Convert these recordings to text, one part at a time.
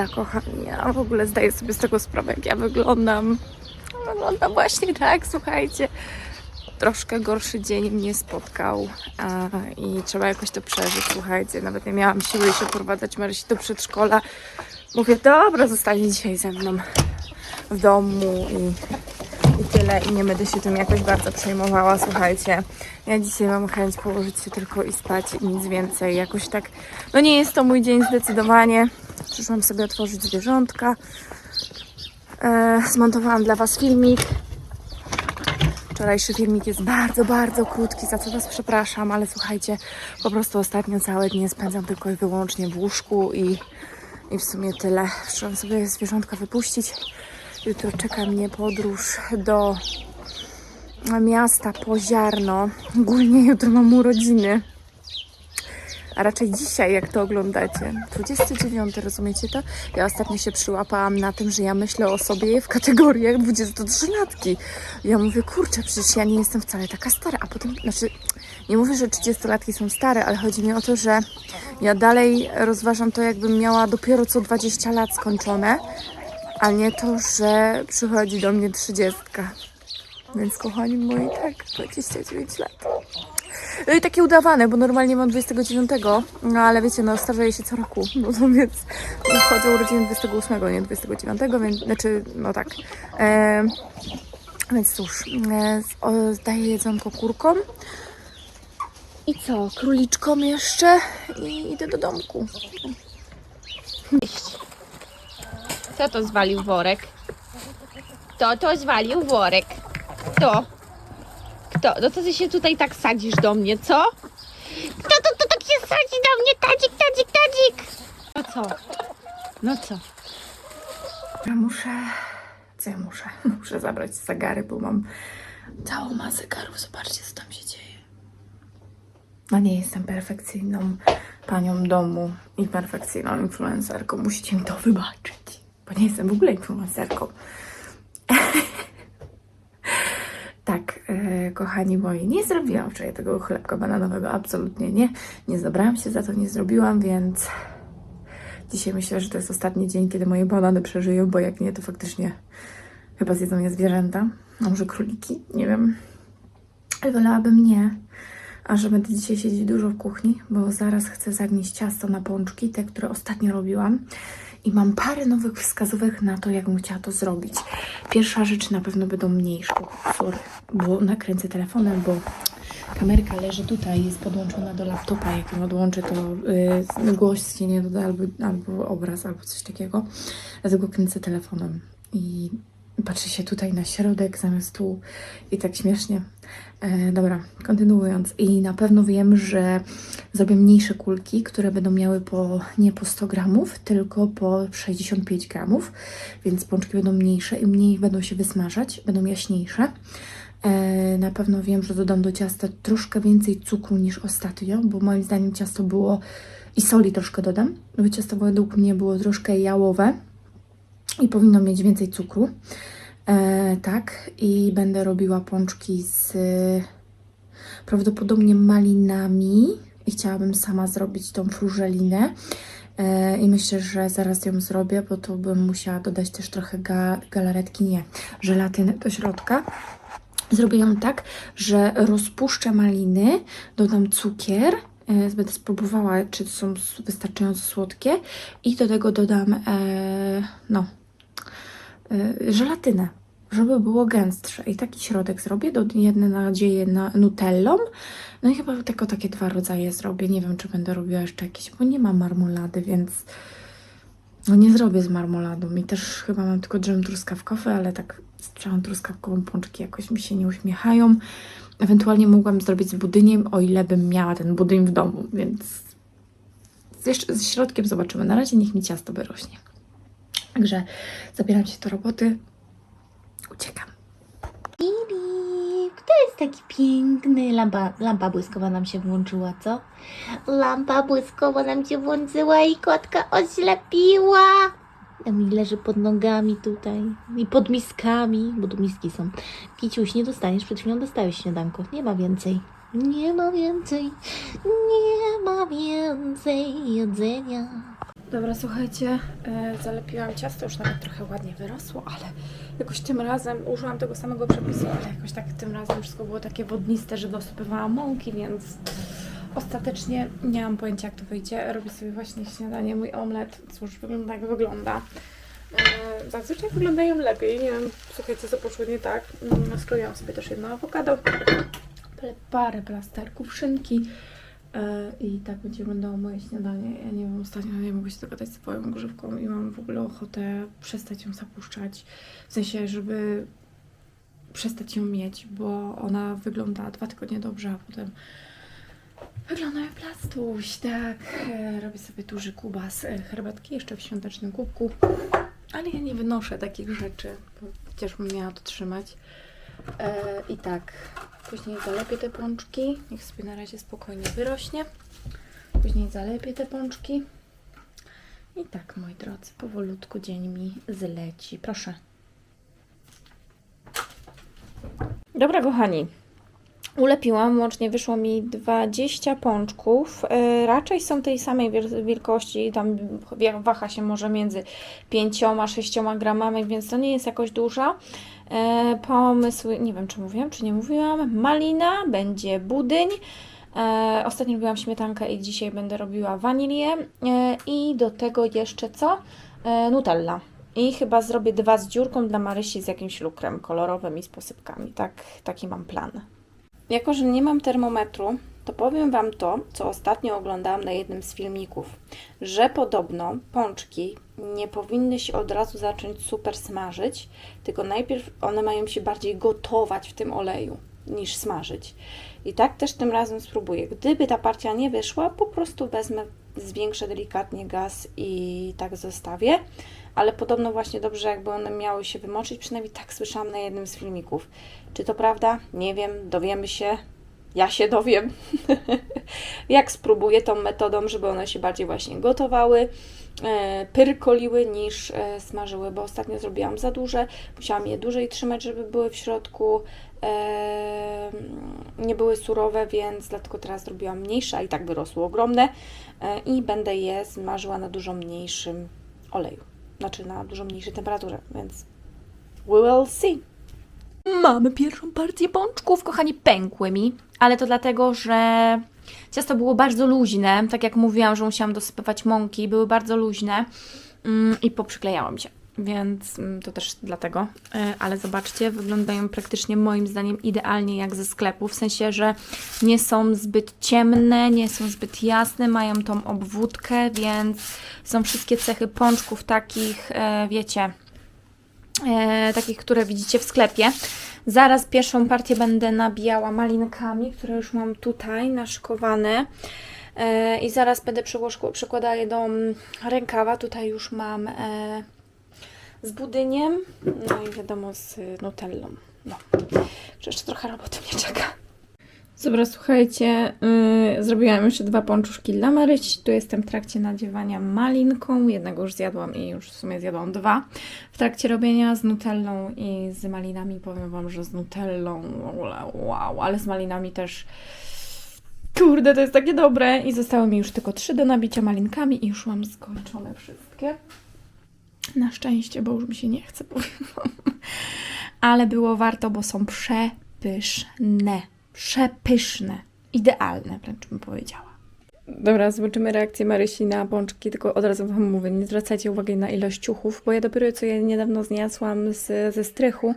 Prawda, kochani? Ja w ogóle zdaję sobie z tego sprawę, jak ja wyglądam. Wyglądam właśnie tak, słuchajcie. Troszkę gorszy dzień mnie spotkał a, i trzeba jakoś to przeżyć, słuchajcie. Nawet nie miałam siły jeszcze prowadzać Marysi do przedszkola. Mówię, dobra, zostanie dzisiaj ze mną w domu i, i tyle. I nie będę się tym jakoś bardzo przejmowała, słuchajcie. Ja dzisiaj mam chęć położyć się tylko i spać i nic więcej. Jakoś tak, no nie jest to mój dzień zdecydowanie. Przyszłam sobie otworzyć zwierzątka. E, zmontowałam dla Was filmik. Wczorajszy filmik jest bardzo, bardzo krótki, za co Was przepraszam, ale słuchajcie, po prostu ostatnio całe dnie spędzam tylko i wyłącznie w łóżku i, i w sumie tyle. Trzeba sobie zwierzątka wypuścić. Jutro czeka mnie podróż do miasta Poziarno. Ogólnie jutro mam urodziny. A raczej dzisiaj, jak to oglądacie. 29, rozumiecie to? Ja ostatnio się przyłapałam na tym, że ja myślę o sobie w kategoriach 23-latki. Ja mówię, kurczę, przecież ja nie jestem wcale taka stara. A potem, znaczy, nie mówię, że 30-latki są stare, ale chodzi mi o to, że ja dalej rozważam to, jakbym miała dopiero co 20 lat skończone, a nie to, że przychodzi do mnie 30. Więc kochani moi, tak, 29 lat. No i takie udawane, bo normalnie mam 29, no ale wiecie, no starzeję się co roku, no to więc wchodzę urodziny 28, nie 29, więc, znaczy, no tak. E, więc cóż, e, zdaję jedzonko kurkom. I co, króliczkom jeszcze i idę do domku. Kto to zwalił worek? Kto to zwalił worek? Kto? Kto? No to ty się tutaj tak sadzisz do mnie, co? Kto to, to tak się sadzi do mnie? Tadzik, tadzik, tadzik! No co? No co? Ja muszę, co ja muszę? Muszę zabrać zegary, bo mam całą masę zegarów. Zobaczcie, co tam się dzieje. No nie jestem perfekcyjną panią domu i perfekcyjną influencerką. Musicie mi to wybaczyć, bo nie jestem w ogóle influencerką. Tak, e, kochani moi, nie zrobiłam wczoraj tego chlebka bananowego, absolutnie nie. Nie zabrałam się za to, nie zrobiłam, więc dzisiaj myślę, że to jest ostatni dzień, kiedy moje banany przeżyją, bo jak nie, to faktycznie chyba zjedzą je zwierzęta, a może króliki, nie wiem. Wolałabym nie, a że będę dzisiaj siedzieć dużo w kuchni, bo zaraz chcę zagnieść ciasto na pączki, te, które ostatnio robiłam. I mam parę nowych wskazówek na to, jak bym chciała to zrobić. Pierwsza rzecz na pewno będą mniejsze. Sorry, bo nakręcę telefonem, bo kamerka leży tutaj, jest podłączona do laptopa. Jak ją odłączę, to yy, głos się nie doda, albo, albo obraz, albo coś takiego. Dlatego kręcę telefonem. I patrzy się tutaj na środek zamiast tu i tak śmiesznie. E, dobra, kontynuując. I na pewno wiem, że zrobię mniejsze kulki, które będą miały po, nie po 100 gramów, tylko po 65 gramów, więc pączki będą mniejsze i mniej będą się wysmażać, będą jaśniejsze. E, na pewno wiem, że dodam do ciasta troszkę więcej cukru niż ostatnio, bo moim zdaniem ciasto było i soli troszkę dodam, bo ciasto według mnie było troszkę jałowe i powinno mieć więcej cukru. E, tak, i będę robiła pączki z e, prawdopodobnie malinami i chciałabym sama zrobić tą frużelinę. E, I myślę, że zaraz ją zrobię, bo to bym musiała dodać też trochę ga, galaretki, nie, żelatyny do środka. Zrobię ją tak, że rozpuszczę maliny, dodam cukier, e, będę spróbowała, czy są wystarczająco słodkie i do tego dodam, e, no, żelatynę, żeby było gęstsze. I taki środek zrobię, do jedne nadzieję na nutellą, no i chyba tylko takie dwa rodzaje zrobię. Nie wiem, czy będę robiła jeszcze jakieś, bo nie mam marmolady, więc no nie zrobię z marmoladą. I też chyba mam tylko dżem truskawkowy, ale tak z truskawkową pączki jakoś mi się nie uśmiechają. Ewentualnie mogłam zrobić z budyniem, o ile bym miała ten budyń w domu, więc jeszcze z środkiem zobaczymy. Na razie niech mi ciasto wyrośnie. Także zabieram się do roboty. Uciekam. Filip, kto jest taki piękny? Lampa, lampa błyskowa nam się włączyła, co? Lampa błyskowa nam się włączyła i kotka oślepiła. A mi leży pod nogami tutaj i pod miskami, bo tu miski są. Kiciuś, nie dostaniesz, przed chwilą dostałeś śniadanko. Nie ma więcej. Nie ma więcej, nie ma więcej jedzenia. Dobra, słuchajcie, e, zalepiłam ciasto, już nawet trochę ładnie wyrosło, ale jakoś tym razem użyłam tego samego przepisu, ale jakoś tak tym razem wszystko było takie wodniste, że dosypywałam mąki, więc ostatecznie nie mam pojęcia jak to wyjdzie. Robię sobie właśnie śniadanie, mój omlet, cóż, wygląda jak wygląda. E, Zazwyczaj wyglądają lepiej, nie wiem, słuchajcie, co poszło nie tak. Skroiłam sobie też jedno awokado, parę plasterków szynki, I tak będzie wyglądało moje śniadanie. Ja nie wiem, ostatnio nie mogę się dogadać z swoją grzywką i mam w ogóle ochotę przestać ją zapuszczać. W sensie, żeby przestać ją mieć, bo ona wygląda dwa tygodnie dobrze, a potem wygląda jak plastuś. Tak, E, robię sobie duży kubas e, herbatki jeszcze w świątecznym kubku. Ale ja nie wynoszę takich rzeczy, bo chociaż miała to trzymać. E, I tak, później zalepię te pączki. Niech sobie na razie spokojnie wyrośnie. Później zalepię te pączki. I tak, moi drodzy, powolutku dzień mi zleci. Proszę. Dobra, kochani. Ulepiłam, łącznie wyszło mi 20 pączków. E, raczej są tej samej wiel- wielkości, tam waha się może między 5 a 6 gramami, więc to nie jest jakoś duża. E, pomysły, nie wiem czy mówiłam, czy nie mówiłam. Malina, będzie budyń. E, ostatnio robiłam śmietankę i dzisiaj będę robiła wanilię. I do tego jeszcze co? Nutella. I chyba zrobię dwa z dziurką dla Marysi z jakimś lukrem kolorowym i z posypkami. Tak, taki mam plan. Jako, że nie mam termometru, to powiem Wam to, co ostatnio oglądałam na jednym z filmików, że podobno pączki nie powinny się od razu zacząć super smażyć, tylko najpierw one mają się bardziej gotować w tym oleju niż smażyć. I tak też tym razem spróbuję. Gdyby ta partia nie wyszła, po prostu wezmę, zwiększę delikatnie gaz i tak zostawię. Ale podobno właśnie dobrze, jakby one miały się wymoczyć, przynajmniej tak słyszałam na jednym z filmików. Czy to prawda? Nie wiem, dowiemy się. Ja się dowiem, jak spróbuję tą metodą, żeby one się bardziej właśnie gotowały, pyrkoliły niż e, smażyły, bo ostatnio zrobiłam za duże, musiałam je dłużej trzymać, żeby były w środku, e, nie były surowe, więc dlatego teraz zrobiłam mniejsze, i tak wyrosły ogromne e, i będę je smażyła na dużo mniejszym oleju, znaczy na dużo mniejszej temperaturze, więc we will see. Mamy pierwszą partię pączków, kochani, pękły mi, ale to dlatego, że ciasto było bardzo luźne, tak jak mówiłam, że musiałam dosypywać mąki, były bardzo luźne mm, i poprzyklejałam się, więc mm, to też dlatego, E, ale zobaczcie, wyglądają praktycznie moim zdaniem idealnie jak ze sklepu, w sensie, że nie są zbyt ciemne, nie są zbyt jasne, mają tą obwódkę, więc są wszystkie cechy pączków takich, e, wiecie, e, takich, które widzicie w sklepie. Zaraz pierwszą partię będę nabijała malinkami, które już mam tutaj naszykowane. E, I zaraz będę przykładała do mm, rękawa. Tutaj już mam e, z budyniem, no i wiadomo z nutellą. No, jeszcze trochę roboty mnie czeka. Dobra, słuchajcie, yy, zrobiłam jeszcze dwa pączuszki dla Marysi. Tu jestem w trakcie nadziewania malinką. Jednego już zjadłam i już w sumie zjadłam dwa. W trakcie robienia z nutellą i z malinami powiem Wam, że z nutellą wow, ale z malinami też kurde, to jest takie dobre. I zostały mi już tylko trzy do nabicia malinkami i już mam skończone wszystkie. Na szczęście, bo już mi się nie chce, powiem Wam. Ale było warto, bo są przepyszne. Przepyszne. Idealne, wręcz bym powiedziała. Dobra, zobaczymy reakcję Marysi na pączki, tylko od razu Wam mówię, nie zwracajcie uwagi na ilość ciuchów, bo ja dopiero co je niedawno zniosłam z, ze strychu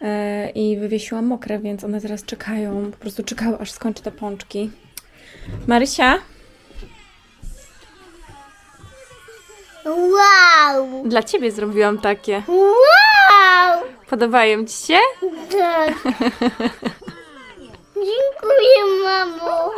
e, i wywiesiłam mokre, więc one teraz czekają, po prostu czekały, aż skończę te pączki. Marysia, Wow! dla Ciebie zrobiłam takie. Wow! Podobają Ci się? Tak. Dziękuję, mamo.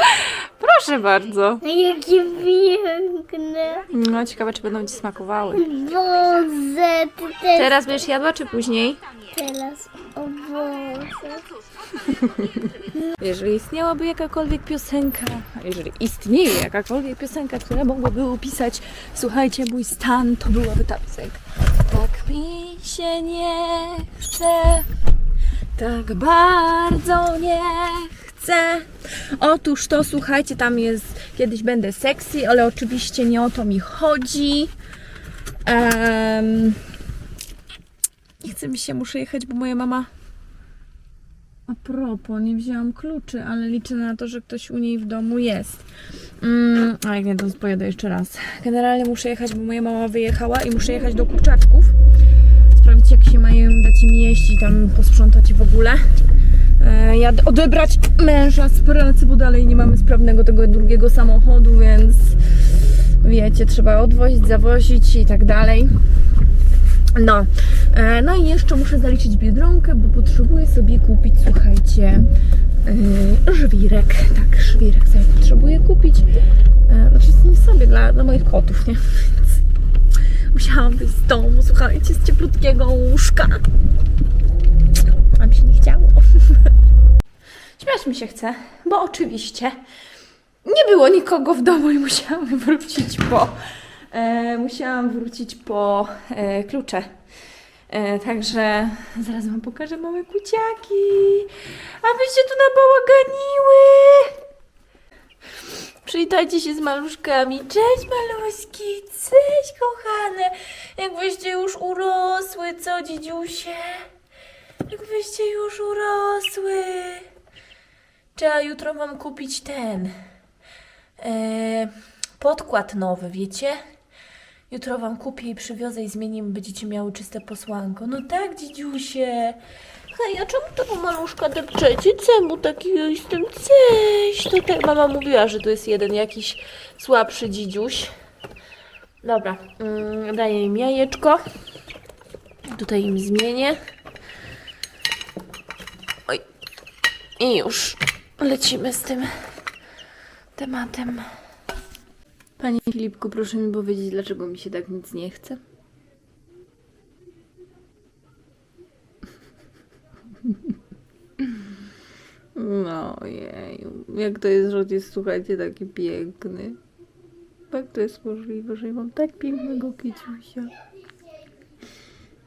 Proszę bardzo. Jakie piękne. No, ciekawe, czy będą Ci smakowały. Boże, ty też Teraz będziesz jadła, czy później? teraz. O Boże. Jeżeli istniałaby jakakolwiek piosenka, a jeżeli istnieje jakakolwiek piosenka, która mogłaby opisać, słuchajcie, mój stan, to byłaby ta piosenka. Tak mi się nie chce, tak bardzo nie chcę chcę. Otóż to, słuchajcie, tam jest, kiedyś będę sexy, ale oczywiście nie o to mi chodzi. Em, nie chce mi się, muszę jechać, bo moja mama... A propos, nie wzięłam kluczy, ale liczę na to, że ktoś u niej w domu jest. Mm, a jak nie, to pojadę jeszcze raz. Generalnie muszę jechać, bo moja mama wyjechała i muszę jechać do kurczaczków. Sprawdzić, jak się mają, dać im jeść i tam posprzątać w ogóle. E, jadę odebrać męża z pracy, bo dalej nie mamy sprawnego tego drugiego samochodu, więc wiecie, trzeba odwozić, zawozić i tak dalej. No, e, no i jeszcze muszę zaliczyć biedronkę, bo potrzebuję sobie kupić, słuchajcie, yy, żwirek. Tak, żwirek sobie potrzebuję kupić. E, Znaczy nie sobie, dla, dla moich kotów, nie? Musiałam wyjść z domu, słuchajcie, z cieplutkiego łóżka. A mi się nie chciało. Śmiać mi się chce, bo oczywiście nie było nikogo w domu i musiałam wrócić po e, musiałam wrócić po e, klucze. E, także zaraz Wam pokażę małe kuciaki. Abyście tu nabałaganiły. Przywitajcie się z maluszkami. Cześć maluśki, cześć kochane. Jak wyście już urosły, co dzidziusie? Jak wyście już urosły. Trzeba jutro Wam kupić ten e, podkład nowy, wiecie? Jutro wam kupię i przywiozę i zmienimy, będziecie miały czyste posłanko. No tak, dzidziusie. Hej, a czemu tego maluszka depczecie? Czemu taki jestem? Cześć. To tak mama mówiła, że to jest jeden jakiś słabszy dzidziuś. Dobra, mm, daję im jajeczko. Tutaj im zmienię. Oj. I już lecimy z tym tematem. Panie Filipku, proszę mi powiedzieć, dlaczego mi się tak nic nie chce? No jeju, jak to jest, że jest, słuchajcie, taki piękny. Jak to jest możliwe, że ja mam tak pięknego kiciusia?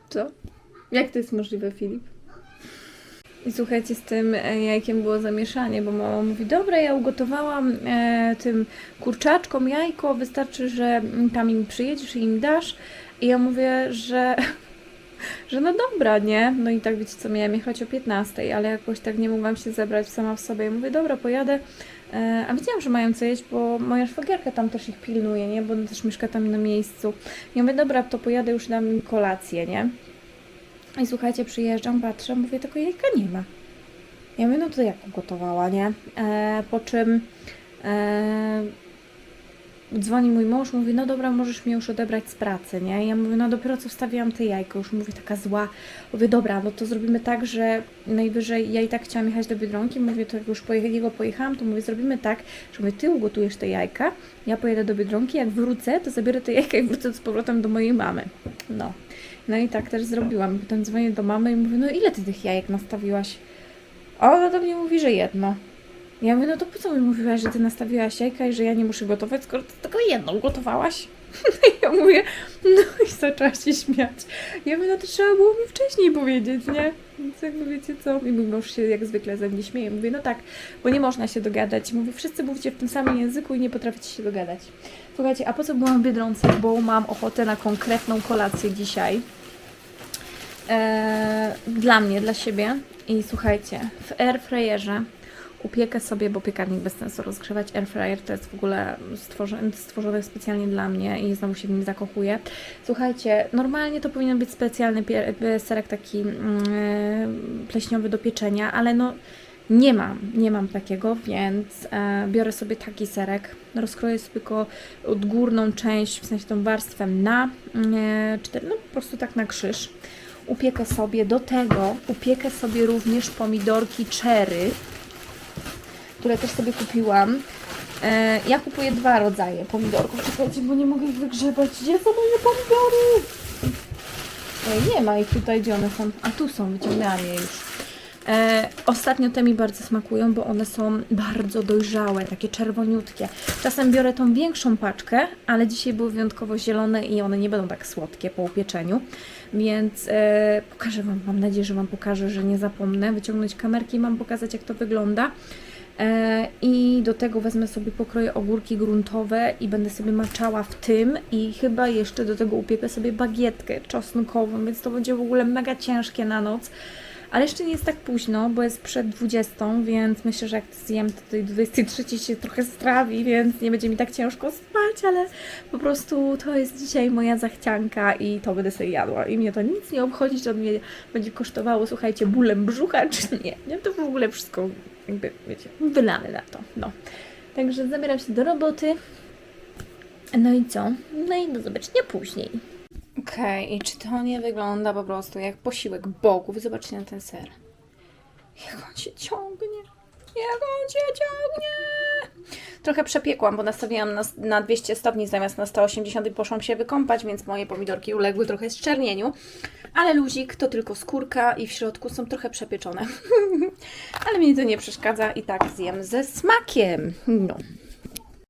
Co? Jak to jest możliwe, Filip? I słuchajcie, z tym e, jajkiem było zamieszanie, bo mama mówi, dobra, ja ugotowałam e, tym kurczaczkom jajko, wystarczy, że tam im przyjedziesz i im dasz. I ja mówię, że, że no dobra, nie? No i tak wiecie co, miałam jechać o 15, ale jakoś tak nie mogłam się zebrać sama w sobie. I mówię, dobra, pojadę. E, a wiedziałam, że mają co jeść, bo moja szwagierka tam też ich pilnuje, nie? Bo ona też mieszka tam na miejscu. I mówię, dobra, to pojadę już dam kolację, nie? I słuchajcie, przyjeżdżam, patrzę, mówię, tego jajka nie ma. Ja mówię, no to jak ugotowała, nie? E, po czym e, dzwoni mój mąż, mówi, no dobra, możesz mnie już odebrać z pracy, nie? Ja mówię, no dopiero co wstawiłam te jajko, już mówię, taka zła. Mówię, dobra, no to zrobimy tak, że najwyżej, ja i tak chciałam jechać do Biedronki, mówię, to już pojechał, pojechałam, to mówię, zrobimy tak, że mówię, ty ugotujesz te jajka, ja pojedę do Biedronki, jak wrócę, to zabiorę te jajka i wrócę z powrotem do mojej mamy. No. No i tak też zrobiłam. Potem dzwonię do mamy i mówię, no ile ty tych jajek nastawiłaś? Ona do mnie mówi, że jedno. Ja mówię, no to po co mi mówiłaś, że ty nastawiłaś jajka i że ja nie muszę gotować, skoro ty tylko jedno ugotowałaś? ja mówię, no i zaczęła się śmiać. Ja mówię, no to trzeba było mi wcześniej powiedzieć, nie? Więc jakby wiecie co? I mój mąż się jak zwykle ze mnie śmieje. Mówię, no tak, bo nie można się dogadać. Mówię, wszyscy mówicie w tym samym języku i nie potraficie się dogadać. Słuchajcie, a po co byłam w Biedronce? Bo mam ochotę na konkretną kolację dzisiaj. Eee, dla mnie, dla siebie. I słuchajcie, w airfryerze upiekę sobie, bo piekarnik bez sensu rozgrzewać. Airfryer to jest w ogóle stworzony, stworzony specjalnie dla mnie i znowu się w nim zakochuję. Słuchajcie, normalnie to powinien być specjalny serek taki mm, pleśniowy do pieczenia, ale no nie mam, nie mam takiego, więc e, biorę sobie taki serek, rozkroję sobie go odgórną część, w sensie tą warstwę na e, cztery, no po prostu tak na krzyż. Upiekę sobie, do tego upiekę sobie również pomidorki cherry, które też sobie kupiłam. E, ja kupuję dwa rodzaje pomidorków. Czekajcie, bo nie mogę ich wygrzebać. Gdzie są moje pomidory? Ej, nie ma ich tutaj, gdzie one są. A tu są, wyciągnęłam je już. E, ostatnio te mi bardzo smakują, bo one są bardzo dojrzałe, takie czerwoniutkie. Czasem biorę tą większą paczkę, ale dzisiaj były wyjątkowo zielone i one nie będą tak słodkie po upieczeniu. Więc e, pokażę Wam, mam nadzieję, że Wam pokażę, że nie zapomnę wyciągnąć kamerki i Wam pokazać, jak to wygląda. E, I do tego wezmę sobie pokroję ogórki gruntowe i będę sobie maczała w tym i chyba jeszcze do tego upiekę sobie bagietkę czosnkową, więc to będzie w ogóle mega ciężkie na noc. Ale jeszcze nie jest tak późno, bo jest przed 20, więc myślę, że jak zjem, to tej 23 się trochę strawi, więc nie będzie mi tak ciężko spać, ale po prostu to jest dzisiaj moja zachcianka i to będę sobie jadła. I mnie to nic nie obchodzi, czy to mnie będzie kosztowało, słuchajcie, bólem brzucha, czy nie. nie to w ogóle wszystko, jakby, wiecie, wylane na to. No. Także zabieram się do roboty. No i co? No i do zobaczenia później. Okej, i czy to nie wygląda po prostu jak posiłek bogów? Zobaczcie na ten ser. Jak on się ciągnie. Jak on się ciągnie. Trochę przepiekłam, bo nastawiłam na, na 200 stopni zamiast na 180 i poszłam się wykąpać, więc moje pomidorki uległy trochę zczernieniu. Ale luzik to tylko skórka i w środku są trochę przepieczone. Ale mnie to nie przeszkadza i tak zjem ze smakiem. No.